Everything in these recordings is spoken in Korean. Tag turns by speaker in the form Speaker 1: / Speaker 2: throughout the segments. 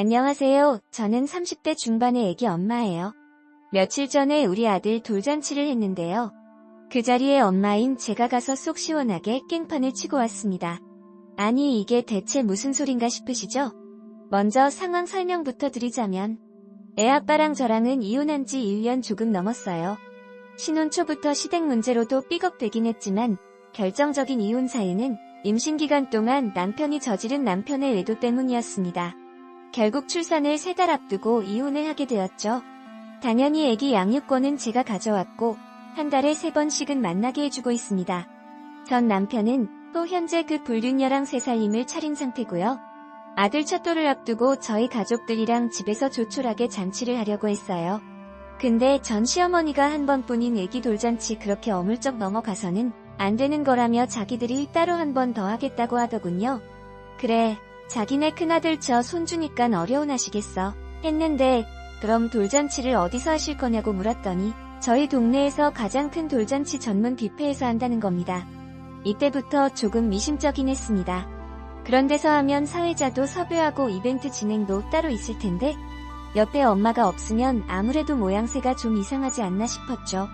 Speaker 1: 안녕하세요. 저는 30대 중반의 애기 엄마예요. 며칠 전에 우리 아들 돌잔치를 했는데요. 그 자리에 엄마인 제가 가서 속 시원하게 깽판을 치고 왔습니다. 아니 이게 대체 무슨 소린가 싶으시죠? 먼저 상황 설명부터 드리자면 애 아빠랑 저랑은 이혼한 지 1년 조금 넘었어요. 신혼 초부터 시댁 문제로도 삐걱대긴 했지만 결정적인 이혼 사유는 임신 기간 동안 남편이 저지른 남편의 외도 때문이었습니다. 결국 출산을 세 달 앞두고 이혼을 하게 되었죠. 당연히 아기 양육권은 제가 가져왔고 한 달에 세 번씩은 만나게 해주고 있습니다. 전 남편은 또 현재 그 불륜녀랑 세 살림을 차린 상태고요. 아들 첫돌을 앞두고 저희 가족들이랑 집에서 조촐하게 잔치를 하려고 했어요. 근데 전 시어머니가 한 번뿐인 애기 돌잔치 그렇게 어물쩍 넘어가서는 안 되는 거라며 자기들이 따로 한 번 더 하겠다고 하더군요. 그래, 자기네 큰아들 저 손주니깐 어려운 하시겠어. 했는데 그럼 돌잔치를 어디서 하실 거냐고 물었더니 저희 동네에서 가장 큰 돌잔치 전문 뷔페에서 한다는 겁니다. 이때부터 조금 미심쩍긴 했습니다. 그런 데서 하면 사회자도 섭외하고 이벤트 진행도 따로 있을 텐데 옆에 엄마가 없으면 아무래도 모양새가 좀 이상하지 않나 싶었죠.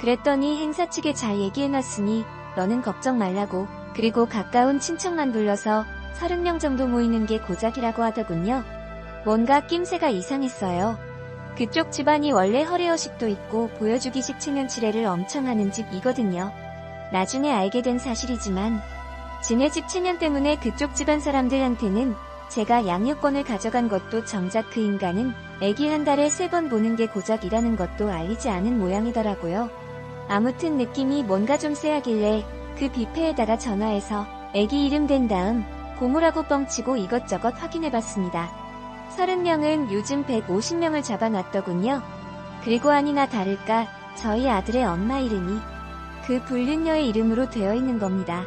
Speaker 1: 그랬더니 행사 측에 잘 얘기해놨으니 너는 걱정 말라고 그리고 가까운 친척만 불러서 30명 정도 모이는 게 고작이라고 하더군요. 뭔가 낌새가 이상했어요. 그쪽 집안이 원래 허례허식도 있고 보여주기식 체면치레를 엄청 하는 집이거든요. 나중에 알게 된 사실이지만 지네 집 체면 때문에 그쪽 집안 사람들한테는 제가 양육권을 가져간 것도 정작 그 인간은 애기 한 달에 세 번 보는 게 고작이라는 것도 알리지 않은 모양이더라고요. 아무튼 느낌이 뭔가 좀 쎄하길래 그 뷔페에다가 전화해서 애기 이름 댄 다음 고무라고 뻥치고 이것저것 확인해봤습니다. 30명은 요즘 150명을 잡아놨더군요. 그리고 아니나 다를까 저희 아들의 엄마 이름이 그 불륜녀의 이름으로 되어 있는 겁니다.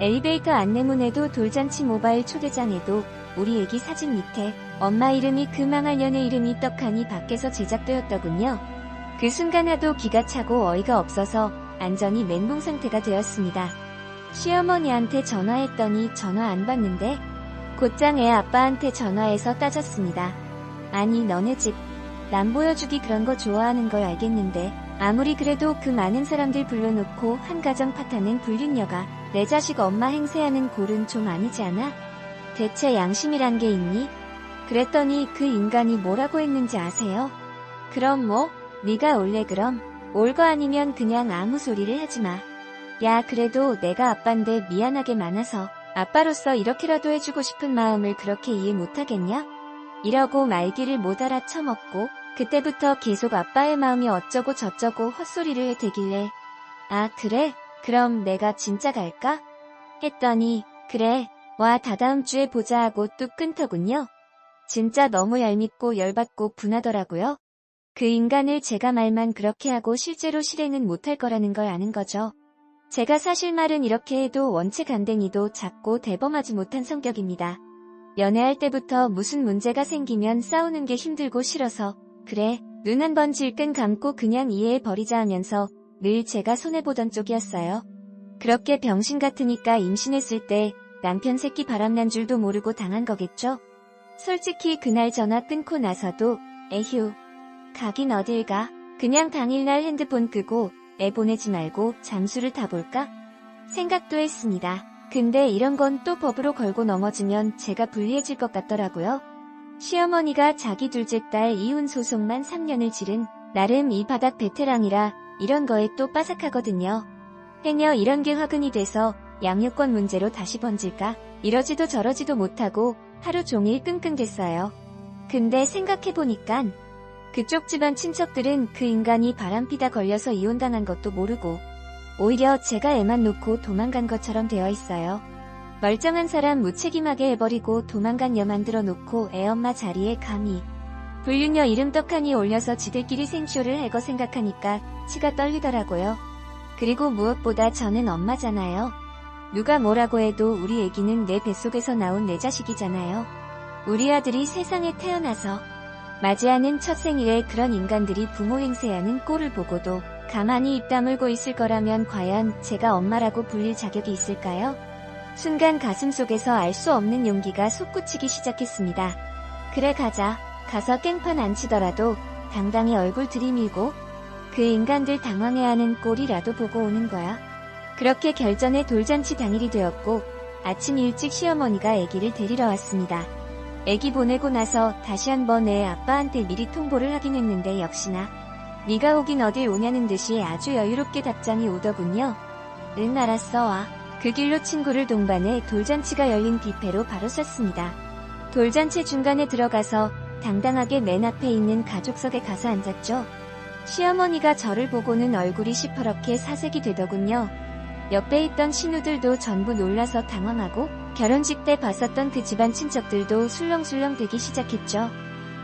Speaker 1: 엘리베이터 안내문에도 돌잔치 모바일 초대장에도 우리 애기 사진 밑에 엄마 이름이 그 망할 년의 이름이 떡하니 밖에서 제작되었더군요. 그 순간 하도 기가 차고 어이가 없어서 안전히 멘붕 상태가 되었습니다. 시어머니한테 전화했더니 전화 안 받는데 곧장 애 아빠한테 전화해서 따졌습니다. 아니 너네 집 남 보여주기 그런 거 좋아하는 걸 알겠는데 아무리 그래도 그 많은 사람들 불러놓고 한 가정 파타는 불륜녀가 내 자식 엄마 행세하는 골은 좀 아니지 않아? 대체 양심이란 게 있니? 그랬더니 그 인간이 뭐라고 했는지 아세요? 그럼 뭐? 네가 올래 그럼? 올 거 아니면 그냥 아무 소리를 하지 마. 야 그래도 내가 아빤데 미안하게 많아서 아빠로서 이렇게라도 해주고 싶은 마음을 그렇게 이해 못하겠냐? 이러고 말귀를 못 알아쳐먹고 그때부터 계속 아빠의 마음이 어쩌고 저쩌고 헛소리를 해대길래 아 그래? 그럼 내가 진짜 갈까? 했더니 그래 와 다다음 주에 보자 하고 뚝 끊더군요. 진짜 너무 얄밉고 열받고 분하더라고요. 그 인간을 제가 말만 그렇게 하고 실제로 실행은 못할 거라는 걸 아는 거죠. 제가 사실 말은 이렇게 해도 원체 간댕이도 작고 대범하지 못한 성격입니다. 연애할 때부터 무슨 문제가 생기면 싸우는 게 힘들고 싫어서 그래 눈 한 번 질끈 감고 그냥 이해해 버리자 하면서 늘 제가 손해보던 쪽이었어요. 그렇게 병신 같으니까 임신했을 때 남편 새끼 바람난 줄도 모르고 당한 거겠죠? 솔직히 그날 전화 끊고 나서도 에휴 가긴 어딜 가 그냥 당일날 핸드폰 끄고 애 보내지 말고 잠수를 타볼까? 생각도 했습니다. 근데 이런 건 또 법으로 걸고 넘어지면 제가 불리해질 것 같더라고요. 시어머니가 자기 둘째 딸 이혼 소송만 3년을 지른 나름 이 바닥 베테랑이라 이런 거에 또 빠삭하거든요. 행여 이런 게 화근이 돼서 양육권 문제로 다시 번질까? 이러지도 저러지도 못하고 하루 종일 끙끙댔어요. 근데 생각해보니깐 그쪽 집안 친척들은 그 인간이 바람피다 걸려서 이혼당한 것도 모르고 오히려 제가 애만 놓고 도망간 것처럼 되어 있어요. 멀쩡한 사람 무책임하게 해버리고 도망간 여 만들어 놓고 애엄마 자리에 감히 불륜녀 이름 떡하니 올려서 지들끼리 생쇼를 해거 생각하니까 치가 떨리더라고요. 그리고 무엇보다 저는 엄마잖아요. 누가 뭐라고 해도 우리 애기는 내 뱃속에서 나온 내 자식이잖아요. 우리 아들이 세상에 태어나서 맞이하는 첫 생일에 그런 인간들이 부모 행세하는 꼴을 보고도 가만히 입 다물고 있을 거라면 과연 제가 엄마라고 불릴 자격이 있을까요? 순간 가슴 속에서 알 수 없는 용기가 솟구치기 시작했습니다. 그래 가자. 가서 깽판 안 치더라도 당당히 얼굴 들이밀고 그 인간들 당황해하는 꼴이라도 보고 오는 거야. 그렇게 결전의 돌잔치 당일이 되었고 아침 일찍 시어머니가 아기를 데리러 왔습니다. 아기 보내고 나서 다시 한번 애 아빠한테 미리 통보를 하긴 했는데 역시나 네가 오긴 어딜 오냐는 듯이 아주 여유롭게 답장이 오더군요. 응 알았어 와. 그 길로 친구를 동반해 돌잔치가 열린 뷔페로 바로 쐈습니다. 돌잔치 중간에 들어가서 당당하게 맨 앞에 있는 가족석에 가서 앉았죠. 시어머니가 저를 보고는 얼굴이 시퍼렇게 사색이 되더군요. 옆에 있던 신우들도 전부 놀라서 당황하고 결혼식 때 봤었던 그 집안 친척들도 술렁술렁 되기 시작했죠.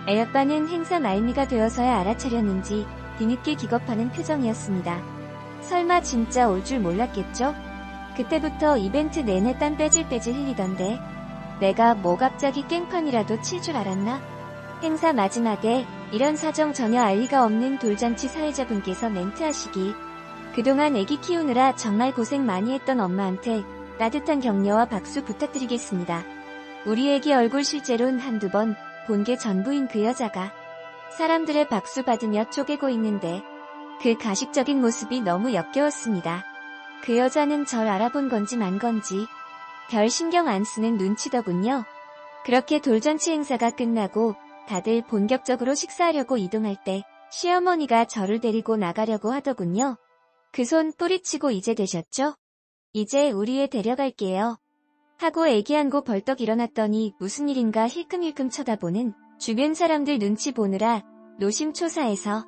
Speaker 1: 애아빠는 행사 말미가 되어서야 알아차렸는지 뒤늦게 기겁하는 표정이었습니다. 설마 진짜 올 줄 몰랐겠죠? 그때부터 이벤트 내내 땀 빼질빼질 흘리던데 내가 뭐 갑자기 깽판이라도 칠 줄 알았나? 행사 마지막에 이런 사정 전혀 알 리가 없는 돌잔치 사회자분께서 멘트하시기 그동안 애기 키우느라 정말 고생 많이 했던 엄마한테 따뜻한 격려와 박수 부탁드리겠습니다. 우리 애기 얼굴 실제론 한두 번 본 게 전부인 그 여자가 사람들의 박수 받으며 쪼개고 있는데 그 가식적인 모습이 너무 역겨웠습니다. 그 여자는 절 알아본 건지 만 건지 별 신경 안 쓰는 눈치더군요. 그렇게 돌잔치 행사가 끝나고 다들 본격적으로 식사하려고 이동할 때 시어머니가 저를 데리고 나가려고 하더군요. 그 손 뿌리치고 이제 되셨죠? 이제 우리 애 데려갈게요. 하고 애기 안고 벌떡 일어났더니 무슨 일인가 힐끔힐끔 쳐다보는 주변 사람들 눈치 보느라 노심초사해서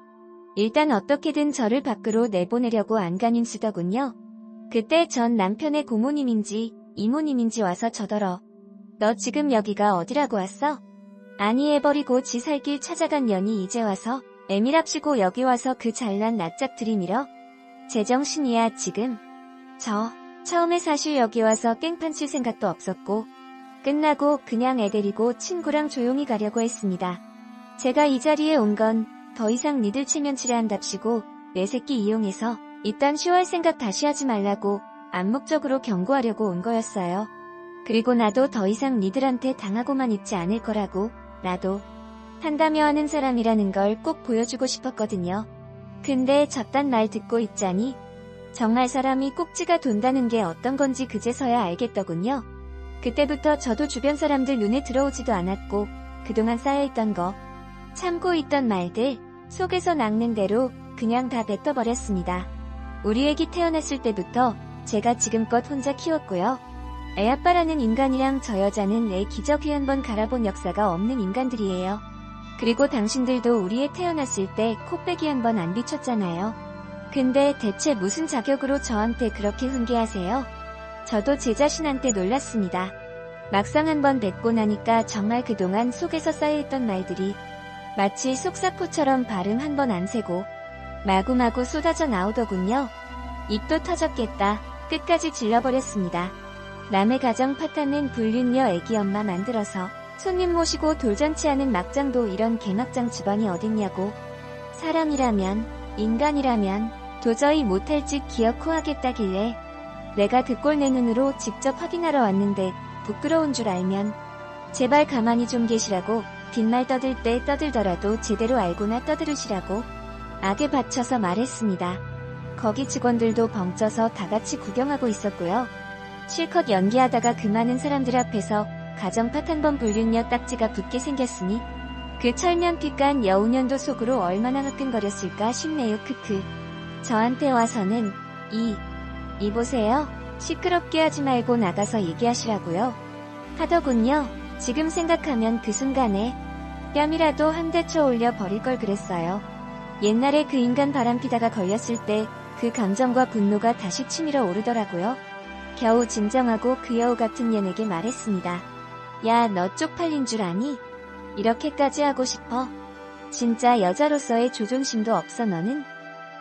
Speaker 1: 일단 어떻게든 저를 밖으로 내보내려고 안간힘 쓰더군요. 그때 전 남편의 고모님인지 이모님인지 와서 저더러 너 지금 여기가 어디라고 왔어? 아니 해버리고 지 살 길 찾아간 년이 이제 와서 애미랍시고 여기 와서 그 잘난 낯짝 들이밀어? 제정신이야 지금. 저 처음에 사실 여기 와서 깽판 칠 생각도 없었고 끝나고 그냥 애 데리고 친구랑 조용히 가려고 했습니다. 제가 이 자리에 온 건 더 이상 니들 체면치레 한답시고 내 새끼 이용해서 이딴 쇼할 생각 다시 하지 말라고 암묵적으로 경고하려고 온 거였어요. 그리고 나도 더 이상 니들한테 당하고만 있지 않을 거라고 나도 한다며 하는 사람이라는 걸 꼭 보여주고 싶었거든요. 근데 저딴 말 듣고 있자니 정말 사람이 꼭지가 돈다는 게 어떤 건지 그제서야 알겠더군요. 그때부터 저도 주변 사람들 눈에 들어오지도 않았고 그동안 쌓여있던 거 참고 있던 말들 속에서 낚는 대로 그냥 다 뱉어버렸습니다. 우리 애기 태어났을 때부터 제가 지금껏 혼자 키웠고요. 애 아빠라는 인간이랑 저 여자는 애 기저귀 한 번 갈아본 역사가 없는 인간들이에요. 그리고 당신들도 우리 애 태어났을 때 코빼기 한 번 안 비쳤잖아요. 근데 대체 무슨 자격으로 저한테 그렇게 훈계하세요? 저도 제 자신한테 놀랐습니다. 막상 한번 뱉고 나니까 정말 그동안 속에서 쌓여있던 말들이 마치 속사포처럼 발음 한 번 안 세고 마구마구 쏟아져 나오더군요. 입도 터졌겠다. 끝까지 질러버렸습니다. 남의 가정 파탄낸 불륜녀 애기 엄마 만들어서 손님 모시고 돌잔치 하는 막장도 이런 개막장 집안이 어딨냐고. 사람이라면, 인간이라면 도저히 못할 짓 기어코 하겠다길래 내가 그꼴 내 눈으로 직접 확인하러 왔는데 부끄러운 줄 알면 제발 가만히 좀 계시라고 빈말 떠들 때 떠들더라도 제대로 알고나 떠들으시라고 악에 받쳐서 말했습니다. 거기 직원들도 벙쪄서 다 같이 구경하고 있었고요. 실컷 연기하다가 그 많은 사람들 앞에서 가정팟 한번 불륜녀 딱지가 붙게 생겼으니 그 철면피간 여우년도 속으로 얼마나 화끈거렸을까 싶네요 크크. 저한테 와서는 이, 이 보세요. 시끄럽게 하지 말고 나가서 얘기하시라고요. 하더군요. 지금 생각하면 그 순간에 뺨이라도 한 대 쳐 올려 버릴 걸 그랬어요. 옛날에 그 인간 바람피다가 걸렸을 때 그 감정과 분노가 다시 치밀어 오르더라고요. 겨우 진정하고 그 여우 같은 년에게 말했습니다. 야, 너 쪽팔린 줄 아니? 이렇게까지 하고 싶어? 진짜 여자로서의 조존심도 없어 너는?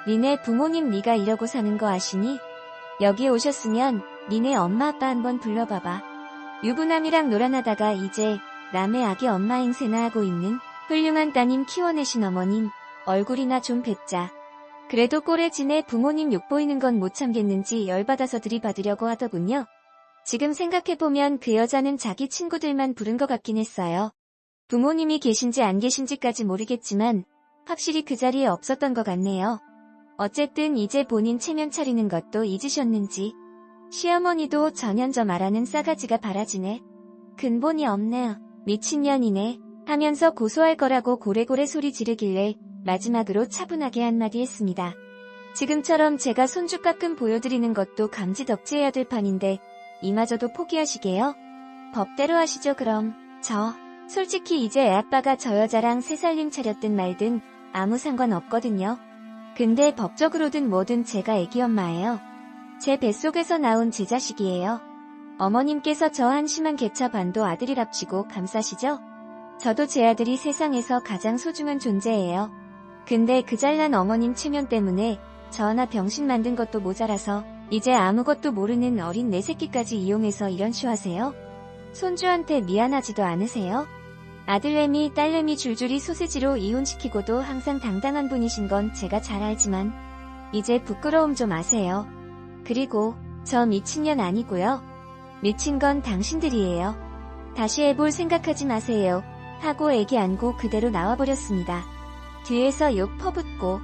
Speaker 1: 니네 부모님 네가 이러고 사는 거 아시니? 여기 오셨으면 니네 엄마 아빠 한번 불러봐봐. 유부남이랑 놀아나다가 이제 남의 아기 엄마 행세나 하고 있는 훌륭한 따님 키워내신 어머님 얼굴이나 좀 뵙자. 그래도 꼬레지네 부모님 욕 보이는 건 못 참겠는지 열받아서 들이받으려고 하더군요. 지금 생각해보면 그 여자는 자기 친구들만 부른 것 같긴 했어요. 부모님이 계신지 안 계신지까지 모르겠지만 확실히 그 자리에 없었던 것 같네요. 어쨌든 이제 본인 체면 차리는 것도 잊으셨는지 시어머니도 전현저 말하는 싸가지가 바라지네. 근본이 없네요. 미친년이네. 하면서 고소할 거라고 고래고래 소리 지르길래 마지막으로 차분하게 한마디 했습니다. 지금처럼 제가 손주 가끔 보여드리는 것도 감지덕지해야 될 판인데 이마저도 포기하시게요? 법대로 하시죠 그럼. 저 솔직히 이제 애 아빠가 저 여자랑 새살림 차렸든 말든 아무 상관 없거든요. 근데 법적으로든 뭐든 제가 애기 엄마예요. 제 뱃속에서 나온 제 자식이에요. 어머님께서 저 한심한 개차 반도 아들이랍시고 감싸시죠? 저도 제 아들이 세상에서 가장 소중한 존재예요. 근데 그 잘난 어머님 체면 때문에 저 하나 병신 만든 것도 모자라서 이제 아무것도 모르는 어린 내 새끼까지 이용해서 이런 쇼 하세요? 손주한테 미안하지도 않으세요? 아들내미, 딸내미 줄줄이 소세지로 이혼시키고도 항상 당당한 분이신 건 제가 잘 알지만 이제 부끄러움 좀 아세요. 그리고 저 미친년 아니고요. 미친 건 당신들이에요. 다시 해볼 생각하지 마세요. 하고 애기 안고 그대로 나와버렸습니다. 뒤에서 욕 퍼붓고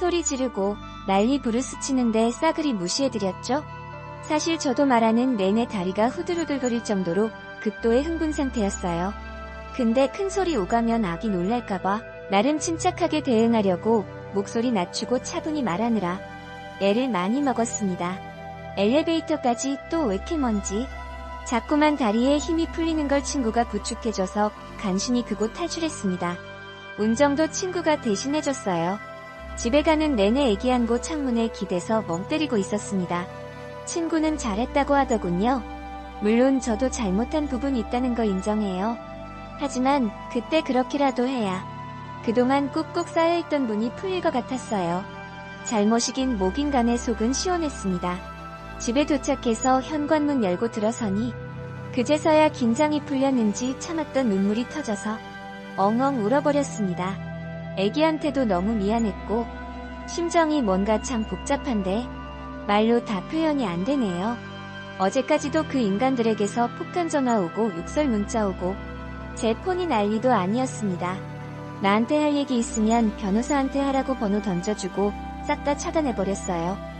Speaker 1: 소리 지르고 난리 부르스 치는데 싸그리 무시해드렸죠? 사실 저도 말하는 내내 다리가 후들후들거릴 정도로 극도의 흥분 상태였어요. 근데 큰 소리 오가면 아기 놀랄까봐 나름 침착하게 대응하려고 목소리 낮추고 차분히 말하느라 애를 많이 먹었습니다. 엘리베이터까지 또 왜 이렇게 먼지? 자꾸만 다리에 힘이 풀리는 걸 친구가 부축해줘서 간신히 그곳 탈출했습니다. 운정도 친구가 대신해줬어요. 집에 가는 내내 애기한 곳 창문에 기대서 멍 때리고 있었습니다. 친구는 잘했다고 하더군요. 물론 저도 잘못한 부분이 있다는 거 인정해요. 하지만 그때 그렇게라도 해야 그동안 꾹꾹 쌓여있던 분이 풀릴 것 같았어요. 잘못이긴 뭐긴 간에 속은 시원했습니다. 집에 도착해서 현관문 열고 들어서니 그제서야 긴장이 풀렸는지 참았던 눈물이 터져서 엉엉 울어버렸습니다. 애기한테도 너무 미안했고 심정이 뭔가 참 복잡한데 말로 다 표현이 안 되네요. 어제까지도 그 인간들에게서 폭탄 전화 오고 욕설 문자 오고 제 폰이 난리도 아니었습니다. 나한테 할 얘기 있으면 변호사한테 하라고 번호 던져주고 싹 다 차단해버렸어요.